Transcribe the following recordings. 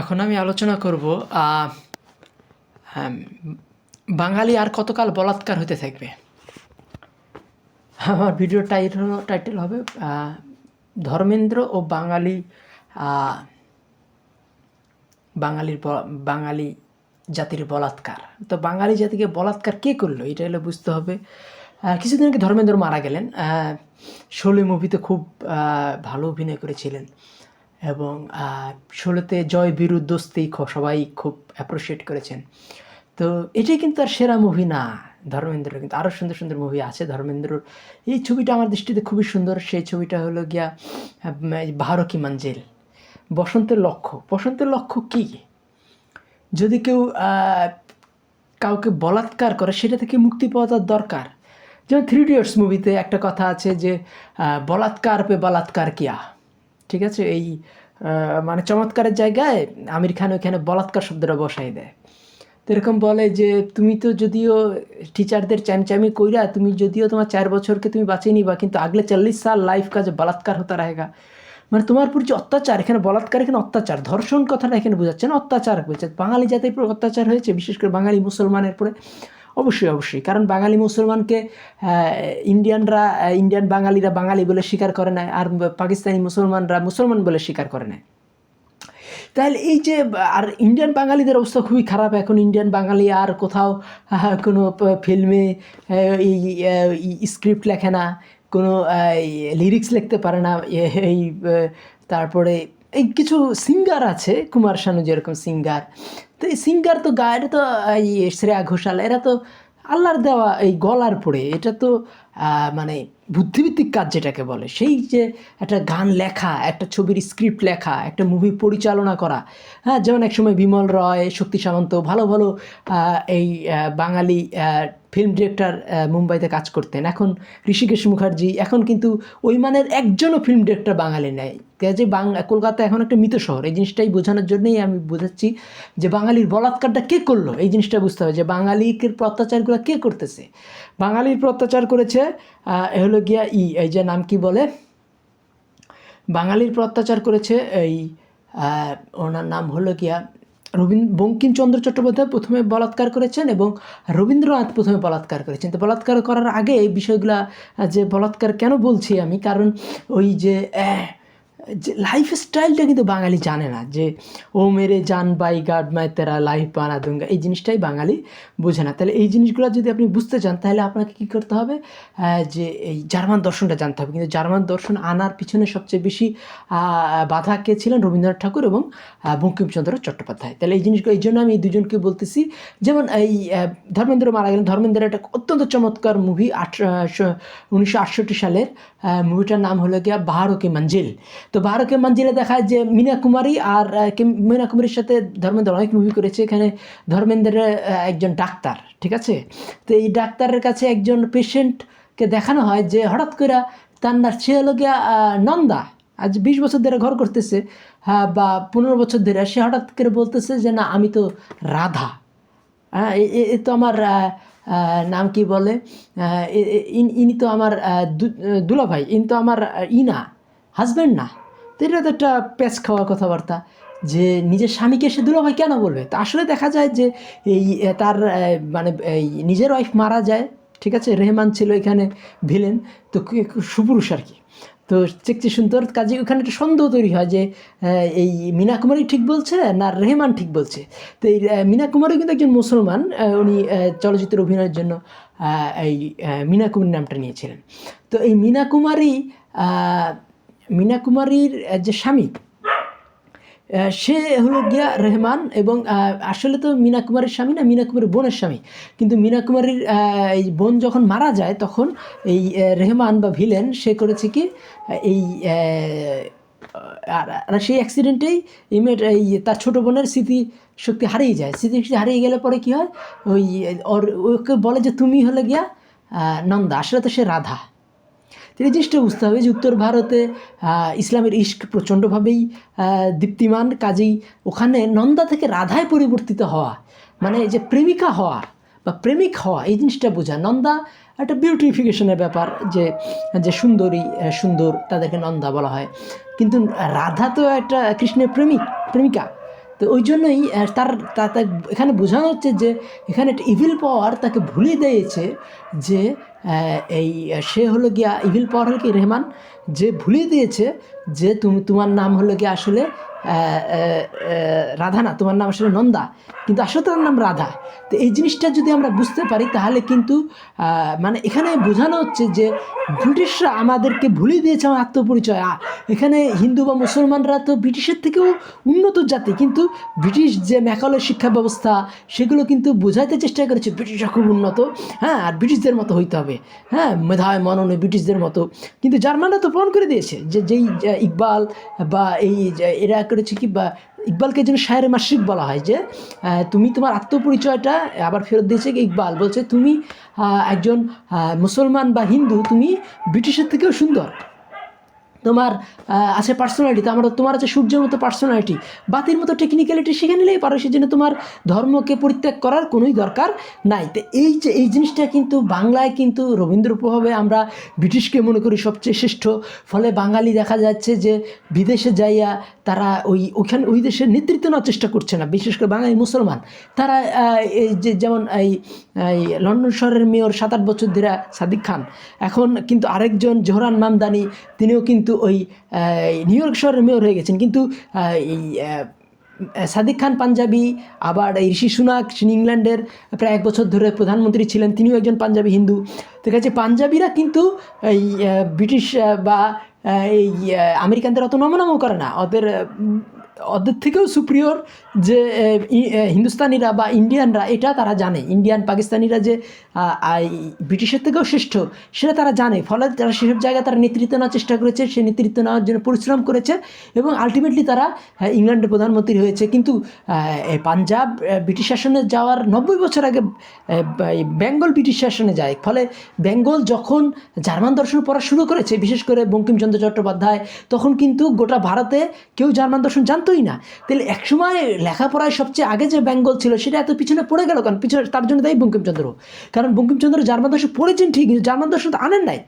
এখন আমি আলোচনা করব হ্যাঁ, বাঙালি আর কতকাল বলাৎকার হতে থাকবে? আমার ভিডিও টাইটেল টাইটেল হবে ধর্মেন্দ্র ও বাঙালি বাঙালির বাঙালি জাতির বলাৎকার। তো বাঙালি জাতিকে বলাৎকার কে করল? এটা হলে বুঝতে হবে। কিছুদিন আগে ধর্মেন্দ্র মারা গেলেন। ষোলো মুভিতে খুব ভালো অভিনয় করেছিলেন। এবং ষোলোতে জয় বীরু দোস্তি খ- সবাই খুব অ্যাপ্রিসিয়েট করেছেন। তো এটাই কিন্তু আর সেরা মুভি না ধর্মেন্দ্র কিন্তু আরও সুন্দর সুন্দর মুভি আছে ধর্মেন্দ্রর। এই ছবিটা আমার দৃষ্টিতে খুবই সুন্দর। সেই ছবিটা হলো গিয়া বাহারো কি মঞ্জিল। বসন্তের লক্ষ্য বসন্তের লক্ষ্য কী? যদি কেউ কাউকে বলাৎকার করে, সেটা থেকে মুক্তি পাওয়া তার দরকার। যেমন থ্রি ইডিয়টস মুভিতে একটা কথা আছে যে বলাৎকার পে বলাৎকার কিয়া। ঠিক আছে? এই মানে চমৎকারের জায়গায় আমির খান ওইখানে বলাৎকার শব্দটা বসাই দেয়। তো এরকম বলে যে, তুমি তো যদিও টিচারদের চ্যামচ্যামি কইরা, তুমি যদিও তোমার চার বছরকে তুমি বাঁচিয়ে নিবা, কিন্তু আগলে চল্লিশ সাল লাইফ কাজে বলাৎকার হতে রাখা মানে তোমার উপর যে অত্যাচার, এখানে বলাৎকার এখানে অত্যাচার, ধর্ষণ কথাটা এখানে বোঝাচ্ছে না, অত্যাচার বলছে বাঙালি জাতির উপর অত্যাচার হয়েছে, বিশেষ করে বাঙালি মুসলমানের উপরে। অবশ্যই অবশ্যই। কারণ বাঙালি মুসলমানকে ইন্ডিয়ানরা ইন্ডিয়ান বাঙালিরা বাঙালি বলে স্বীকার করে না, আর পাকিস্তানি মুসলমানরা মুসলমান বলে স্বীকার করে না। তাহলে এই যে, আর ইন্ডিয়ান বাঙালিদের অবস্থা খুবই খারাপ। এখন ইন্ডিয়ান বাঙালি আর কোথাও কোনো ফিল্মে এই স্ক্রিপ্ট লেখে না, কোনো লিরিক্স লিখতে পারে না এই তারপরে এই কিছু সিঙ্গার আছে, কুমার শানু যেরকম সিঙ্গার। তো এই সিঙ্গার তো গা, এটা তো, এই শ্রেয়া ঘোষাল, এরা তো আল্লাহর দেওয়া এই গলার পড়ে এটা তো মানে বুদ্ধিভিত্তিক কাজ যেটাকে বলে, সেই যে একটা গান লেখা, একটা ছবির স্ক্রিপ্ট লেখা, একটা মুভি পরিচালনা করা হ্যাঁ যেমন একসময় বিমল রয়, শক্তি সামন্ত, ভালো ভালো এই বাঙালি ফিল্ম ডিরেক্টর মুম্বাইতে কাজ করতেন। এখন ঋষিকেশ মুখার্জি, এখন কিন্তু ওই মানের একজনও ফিল্ম ডিরেক্টর বাঙালি নেই। যে বাংলা, কলকাতা এখন একটা মৃত শহর। এই জিনিসটাই বোঝানোর জন্যই আমি বোঝাচ্ছি যে বাঙালির বলাৎকারটা কে করল? এই জিনিসটা বুঝতে হবে যে বাঙালিকে প্রত্যাচারগুলো কে করতেছে? বাঙালির উপর অত্যাচার করেছে হলো গিয়া ই, এই যে নাম কি বলে? বাঙালির প্রত্যাচার করেছে এই ওনার নাম হলো গিয়া রবীন্দ্র বঙ্কিমচন্দ্র চট্টোপাধ্যায় প্রথমে বলাৎকার করেছেন এবং রবীন্দ্রনাথ প্রথমে বলাৎকার করেছেন। তো বলাৎকার করার আগে এই বিষয়গুলো যে বলাৎকার কেন বলছি আমি? কারণ ওই যে যে লাইফ স্টাইলটা কিন্তু বাঙালি জানে না, যে ও মেরে জান বাই গাড মায় তেরা, লাইফ বানা দুঙ্গা এই জিনিসটাই বাঙালি বোঝে না। তাহলে এই জিনিসগুলো যদি আপনি বুঝতে চান, তাহলে আপনাকে কী করতে হবে? যে এই জার্মান দর্শনটা জানতে হবে। কিন্তু জার্মান দর্শন আনার পিছনে সবচেয়ে বেশি বাধা কে ছিলেন? রবীন্দ্রনাথ ঠাকুর এবং বঙ্কিমচন্দ্র চট্টোপাধ্যায়। তাহলে এই জিনিসগুলো, এই জন্য আমি এই দুজনকে বলতেছি, যেমন এই ধর্মেন্দ্র মারা গেলেন। ধর্মেন্দ্র একটা অত্যন্ত চমৎকার মুভি আঠারোশো উনিশশো সালের মুভিটার নাম হলো গিয়া বাহারো মঞ্জিল। তো বাহারো কে মঞ্জিলে দেখায় যে মীনা কুমারী আর মীনা কুমারীর সাথে ধর্মেন্দ্র অনেক মুভি করেছে। এখানে ধর্মেন্দ্রের একজন ডাক্তার, ঠিক আছে? তো এই ডাক্তারের কাছে একজন পেশেন্টকে দেখানো হয় যে হঠাৎ করে তার না সে হলো গিয়া নন্দা। আজ বিশ বছর ধরে ঘর করতেছে। হ্যাঁ বা পনেরো বছর ধরে। সে হঠাৎ করে বলতেছে যে, না, আমি তো রাধা। হ্যাঁ এ- তো আমার নাম কি বলে? ইন- তো আমার দুলাভাই। ইনি তো আমার ই না হাজব্যান্ড না। এটা তো একটা প্যাচ খাওয়া কথাবার্তা, যে নিজের স্বামীকে সে দুলাভাই কেন বলবে? তা আসলে দেখা যায় যে এই তার মানে এই, নিজের ওয়াইফ মারা যায়, ঠিক আছে? রেহমান ছিল এখানে ভিলেন তো সুপুরুষ আর কি। তো চেকচি সুন্দর কাজে ওখানে একটা সন্দেহ তৈরি হয় যে এই মীনা কুমারী ঠিক বলছে না রেহমান ঠিক বলছে? তো এই মীনা কুমারী কিন্তু একজন মুসলমান উনি চলচ্চিত্র অভিনয়ের জন্য এই মীনা কুমারী নামটা নিয়েছিলেন। তো এই মীনা কুমারী মীনা কুমারীর যে স্বামী সে হলো গিয়া রেহমান এবং আসলে তো মীনা কুমারীর স্বামী না মীনা কুমারীর বোনের স্বামী। কিন্তু মীনা কুমারীর এই বোন যখন মারা যায়, তখন এই রেহমান বা ভিলেন, সে করেছে কি এই আর সেই অ্যাক্সিডেন্টেই এই মেয়েটা এই তার ছোটো বোনের স্মৃতি শক্তি হারিয়ে যায়। স্মৃতি শক্তি হারিয়ে গেলে পরে কী হয়, ওই, ওর, ওকে বলে যে, তুমি হলে গিয়া নন্দা। আসলে তো সে রাধা। এই জিনিসটা বুঝতে হবে যে উত্তর ভারতে ইসলামের ইস্ক প্রচণ্ডভাবেই দীপ্তিমান, কাজেই ওখানে নন্দা থেকে রাধায় পরিবর্তিত হওয়া মানে যে প্রেমিকা হওয়া বা প্রেমিক হওয়া, এই জিনিসটা বোঝা। নন্দা একটা বিউটিফিকেশনের ব্যাপার যে যে সুন্দরী সুন্দর তাদেরকে নন্দা বলা হয়। কিন্তু রাধা তো একটা কৃষ্ণের প্রেমিক, প্রেমিকা। তো ওই জন্যই তার এখানে বোঝানো হচ্ছে যে এখানে একটা ইভিল পাওয়ার তাকে ভুলে দিয়েছে যে এই, সে হলো গিয়া ইভিল পাওয়ার হলো কি, রেহমান? যে ভুলিয়ে দিয়েছে যে তুমি, তোমার নাম হলো গিয়ে আসলে রাধা না তোমার নাম আসলে নন্দা, কিন্তু আসলে তার নাম রাধা। তো এই জিনিসটা যদি আমরা বুঝতে পারি, তাহলে কিন্তু মানে এখানে বোঝানো হচ্ছে যে ব্রিটিশরা আমাদেরকে ভুলিয়ে দিয়েছে আমার আত্মপরিচয়। এখানে হিন্দু বা মুসলমানরা তো ব্রিটিশের থেকেও উন্নত জাতি, কিন্তু ব্রিটিশ যে ম্যাকালের শিক্ষা ব্যবস্থা, সেগুলো কিন্তু বোঝাইতে চেষ্টা করেছে, ব্রিটিশরা খুব উন্নত। হ্যাঁ আর ব্রিটিশদের মতো হইতে হবে। হ্যাঁ মেধায় মননে ব্রিটিশদের মতো। কিন্তু জার্মানরা তো প্রমাণ করে দিয়েছে যে যেই ইকবাল বা এই এরা করেছে কি বা ইকবালকে যেন শায়ের মাসিক বলা হয় যে তুমি তোমার আত্মপরিচয়টা আবার ফেরত দিয়েছে কি ইকবাল? বলছে, তুমি একজন মুসলমান বা হিন্দু, তুমি ব্রিটিশের থেকেও সুন্দর। তোমার আছে পার্সোনালিটি আমার, তোমার আছে সূর্যের মতো পার্সোনালিটি বাতির মতো টেকনিক্যালিটি শিখে নিলেই পারো সেজন্য তোমার ধর্মকে পরিত্যাগ করার কোনোই দরকার নাই। তো এই যে, এই জিনিসটা কিন্তু বাংলায় কিন্তু রবীন্দ্র প্রভাবে আমরা ব্রিটিশকে মনে করি সবচেয়ে শ্রেষ্ঠ। ফলে বাঙালি দেখা যাচ্ছে যে বিদেশে যাইয়া তারা ওই, ওখানে, ওই দেশের নেতৃত্ব নেওয়ার চেষ্টা করছে না। বিশেষ করে বাঙালি মুসলমান। তারা এই যে, যেমন এই লন্ডন শহরের মেয়র সাত আট বছর ধরে সাদিক খান। এখন কিন্তু আরেকজন জোহরান মামদানি, তিনিও কিন্তু ওই নিউ ইয়র্ক শহরের মেয়র হয়ে গেছেন। কিন্তু এই সাদিক খান পাঞ্জাবি, আবার ঋষি সুনাক তিনি ইংল্যান্ডের প্রায় এক বছর ধরে প্রধানমন্ত্রী ছিলেন, তিনিও একজন পাঞ্জাবি হিন্দু। ঠিক আছে পাঞ্জাবিরা কিন্তু এই ব্রিটিশ বা এই আমেরিকানদের অত নমনামও করে না। ওদের ওদের থেকেও সুপ্রিয়র যে হিন্দুস্তানিরা বা ইন্ডিয়ানরা এটা তারা জানে। ইন্ডিয়ান পাকিস্তানিরা যে ব্রিটিশের থেকেও শ্রেষ্ঠ সেটা তারা জানে। ফলে তারা সেসব জায়গায় তারা নেতৃত্ব নেওয়ার চেষ্টা করেছে সে নেতৃত্ব নেওয়ার জন্য পরিশ্রম করেছে এবং আলটিমেটলি তারা আহ, ইংল্যান্ডের প্রধানমন্ত্রী হয়েছে। কিন্তু পাঞ্জাব ব্রিটিশ শাসনে যাওয়ার নব্বই বছর আগে বেঙ্গল ব্রিটিশ শাসনে যায়। ফলে বেঙ্গল যখন জার্মান দর্শন পড়া শুরু করেছে বিশেষ করে বঙ্কিমচন্দ্র চট্টোপাধ্যায় তখন কিন্তু গোটা ভারতে কেউ জার্মান দর্শন জানতোই না। তাহলে একসময় লেখাপড়ায় সবচেয়ে আগে যে বেঙ্গল ছিল, সেটা এত পিছনে পড়ে গেল কারণ পিছনে, তার জন্য তাই বঙ্কিমচন্দ্র। কারণ বঙ্কিমচন্দ্র জার্মান দর্শন পড়েছেন ঠিক, কিন্তু জার্মান দর্শন তো আনেন নাই।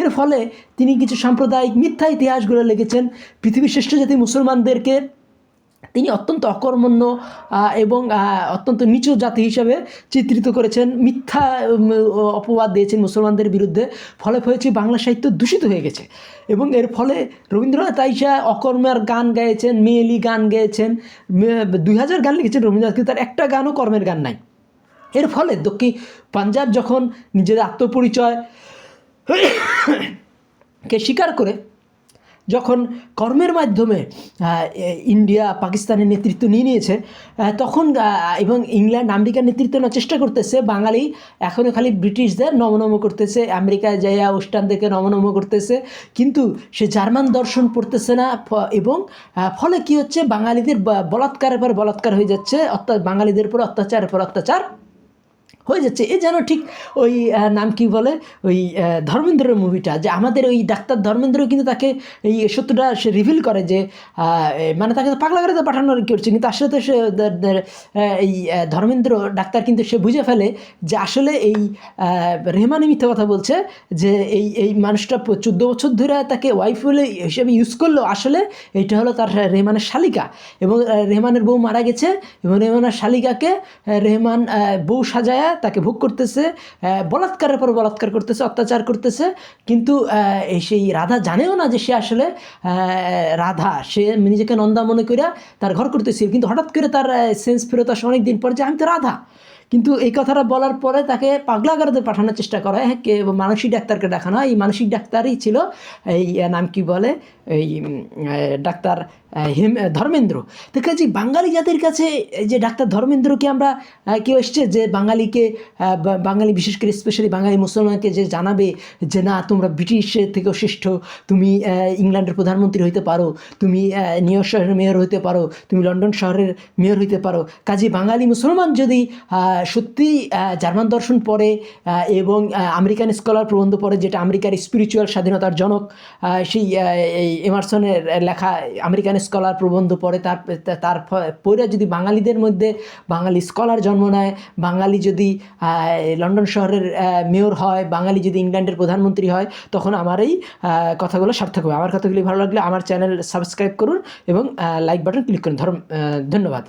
এর ফলে তিনি কিছু সাম্প্রদায়িক মিথ্যা ইতিহাসগুলো লিখেছেন। পৃথিবীর শ্রেষ্ঠ জাতি মুসলমানদেরকে তিনি অত্যন্ত অকর্মণ্য এবং অত্যন্ত নিচু জাতি হিসাবে চিত্রিত করেছেন। মিথ্যা অপবাদ দিয়েছেন মুসলমানদের বিরুদ্ধে। ফলে হয়েছে বাংলা সাহিত্য দূষিত হয়ে গেছে। এবং এর ফলে রবীন্দ্রনাথ আইসা অকর্মের গান গাইছেন মেয়েলি গান গেয়েছেন। দুই হাজার গান লিখেছেন রবীন্দ্রনাথ, কিন্তু তার একটা গানও কর্মের গান নাই। এর ফলে দক্ষিণ পাঞ্জাব যখন নিজেদের আত্মপরিচয় কে স্বীকার করে যখন কর্মের মাধ্যমে ইন্ডিয়া পাকিস্তানের নেতৃত্ব নিয়ে নিয়েছে তখন এবং ইংল্যান্ড, আমেরিকার নেতৃত্ব নেওয়ার চেষ্টা করতেছে, বাঙালি এখনও খালি ব্রিটিশদের নমনম করতেছে, আমেরিকায় যাইয়া ওস্টানদেরকে নমনম করতেছে, কিন্তু সে জার্মান দর্শন পড়তেছে না এবং ফলে কি হচ্ছে, বাঙালিদের বলাৎকারের পর বলাৎকার হয়ে যাচ্ছে অর্থাৎ বাঙালিদের উপর অত্যাচারের পর অত্যাচার হয়ে যাচ্ছে। এ যেন ঠিক ওই নাম কি বলে? ওই ধর্মেন্দ্রের মুভিটা যে আমাদের ওই ডাক্তার ধর্মেন্দ্র কিন্তু তাকে এই সত্যটা সে রিভিল করে যে মানে তাকে পাগলা করে পাঠানোর করছে? কিন্তু আসলে তো সে এই ধর্মেন্দ্র ডাক্তার কিন্তু সে বুঝে ফেলে যে আসলে এই রেহমানি মিথ্যা কথা বলছে যে এই এই মানুষটা চোদ্দ বছর ধরে তাকে ওয়াইফ বলে হিসেবে ইউজ করল। আসলে এটা হলো তার রেহমানের শালিকা এবং রেহমানের বউ মারা গেছে এবং রেহমানের শালিকাকে রেহমান বউ সাজায়া তাকে ভোগ করতেছে বলাৎকারের পর বলাৎকার করতেছে, অত্যাচার করতেছে। কিন্তু সেই রাধা জানেও না যে সে আসলে রাধা, সে নিজেকে নন্দা মনে করিয়া তার ঘর করতেছিল। কিন্তু হঠাৎ করে তার সেন্স ফেরত আসে অনেক দিন পর যে আমি তো রাধা। কিন্তু এই কথাটা বলার পরে তাকে পাগলাগারদের পাঠানোর চেষ্টা করা হয়। কে, মানসিক ডাক্তারকে দেখানো হয়। এই মানসিক ডাক্তারই ছিল এই নাম কি বলে? এই ডাক্তার হেম ধর্মেন্দ্র। তো কাজে, বাঙালি জাতির কাছে যে ডাক্তার ধর্মেন্দ্রকে আমরা কেউ এসছে যে বাঙালিকে বাঙালি বিশেষ করে স্পেশালি বাঙালি মুসলমানকে যে জানাবে যে না, তোমরা ব্রিটিশের থেকেও শ্রেষ্ঠ, তুমি ইংল্যান্ডের প্রধানমন্ত্রী হইতে পারো, তুমি নিউ শহরের মেয়র হইতে পারো, তুমি লন্ডন শহরের মেয়র হইতে পারো। কাজে, বাঙালি মুসলমান যদি সত্যি জার্মান দর্শন পড়ে এবং আমেরিকান স্কলার প্রবন্ধ পড়ে, যেটা আমেরিকার স্পিরিচুয়াল স্বাধীনতার জনক সেই এমারসনের লেখা, আমেরিকান স্কলার প্রবন্ধ পড়ে, তার তার পরে যদি বাঙালিদের মধ্যে বাঙালি স্কলার জন্ম নেয়, বাঙালি যদি লন্ডন শহরের মেয়র হয়, বাঙালি যদি ইংল্যান্ডের প্রধানমন্ত্রী হয়, তখন আমার এই কথাগুলো সার্থক হবে। আমার কথাগুলি ভালো লাগলে আমার চ্যানেল সাবস্ক্রাইব করুন এবং লাইক বাটন ক্লিক করুন। ধন্যবাদ।